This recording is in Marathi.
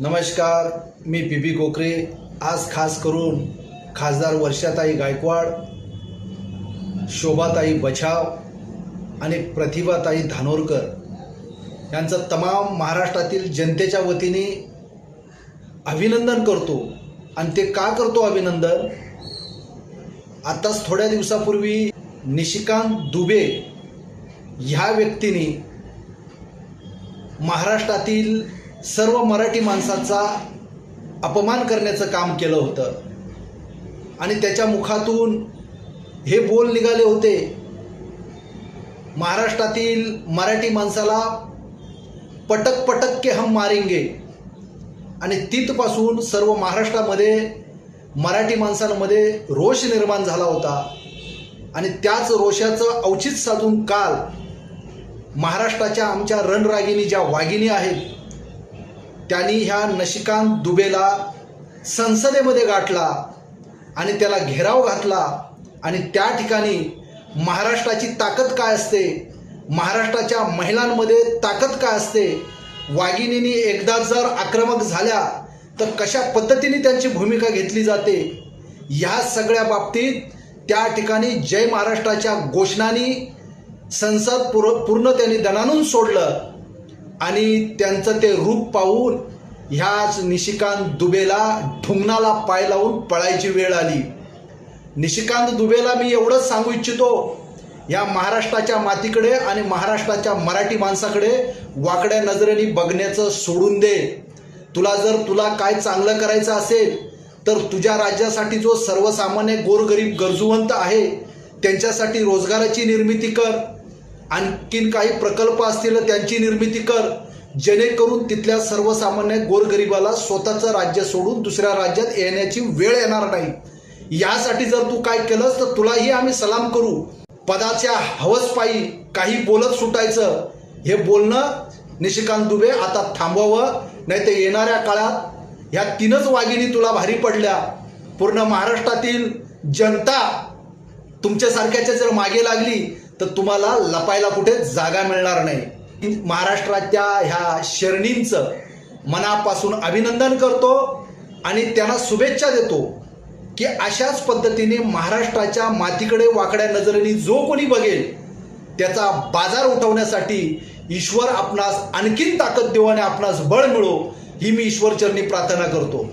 नमस्कार मी पी पी कोकरे. आज खास करून खासदार वर्षाताई गायकवाड शोभाताई बछाव आणि प्रतिभाताई धानोरकर यांचं तमाम महाराष्ट्रातील जनतेच्या वतीने अभिनंदन करतो. आणि ते का करतो अभिनंदन? आताच थोड्या दिवसापूर्वी निशिकांत दुबे ह्या व्यक्तीने महाराष्ट्रातील सर्व मराठी माणसाचा अपमान करण्याचं काम केलं होतं. आणि त्याच्या मुखातून हे बोल निघाले होते. महाराष्ट्रातील मराठी माणसाला पटक पटक के हम मारेंगे. आणि तिथपासून सर्व महाराष्ट्रामध्ये मराठी माणसांमध्ये रोष निर्माण झाला होता. आणि त्याच रोषाचं औचित साधून काल महाराष्ट्राच्या आमच्या रणरागिनी ज्या वाघिणी आहेत त्यांनी ह्या नशिकांत दुबेला संसदेमध्ये गाठला आणि त्याला घेराव घातला. आणि त्या ठिकाणी महाराष्ट्राची ताकद काय असते? महाराष्ट्राच्या महिलांमध्ये ताकद काय असते? वाघिणींनी एकदा जर आक्रमक झाल्या तर कशा पद्धतीने त्यांची भूमिका घेतली जाते? ह्या सगळ्या बाबतीत त्या ठिकाणी जय महाराष्ट्राच्या घोषणांनी संसद पूर पूर्ण त्यांनी दणानून सोडलं. आणि त्यांचं ते रूप पाहून ह्याच निशिकांत दुबेला ढुंगणाला पाय लावून पळायची वेळ आली. निशिकांत दुबेला मी एवढंच सांगू इच्छितो या महाराष्ट्राच्या मातीकडे आणि महाराष्ट्राच्या मराठी माणसाकडे वाकड्या नजरेने बघण्याचं सोडून दे. तुला जर तुला काय चांगलं करायचं असेल तर तुझ्या राज्यासाठी जो सर्वसामान्य गोरगरीब गरजूवंत आहे त्यांच्यासाठी रोजगाराची निर्मिती कर. आणखीन काही प्रकल्प असतील त्यांची निर्मिती कर. जेणेकरून तिथल्या सर्वसामान्य गोरगरिबाला स्वतःचं राज्य सोडून दुसऱ्या राज्यात येण्याची वेळ येणार नाही. यासाठी जर तू काय केलंस तर तुलाही आम्ही सलाम करू. पदाच्या हवसपायी काही बोलत सुटायचं. हे बोलणं निशिकांत दुबे आता थांबवावं नाही तर येणाऱ्या काळात ह्या तीनच वाघिणी तुला भारी पडल्या. पूर्ण महाराष्ट्रातील जनता तुमच्यासारख्याच्या जर मागे लागली तर तुम्हाला लपायला कुठे जागा मिळणार नाही. महाराष्ट्राच्या ह्या शरणींचं मनापासून अभिनंदन करतो आणि त्यांना शुभेच्छा देतो की अशाच पद्धतीने महाराष्ट्राच्या मातीकडे वाकड्या नजरेने जो कोणी बघेल त्याचा बाजार उठवण्यासाठी ईश्वर आपणास आणखीन ताकद देऊ आणि आपणास बळ मिळो ही मी ईश्वरचरणी प्रार्थना करतो.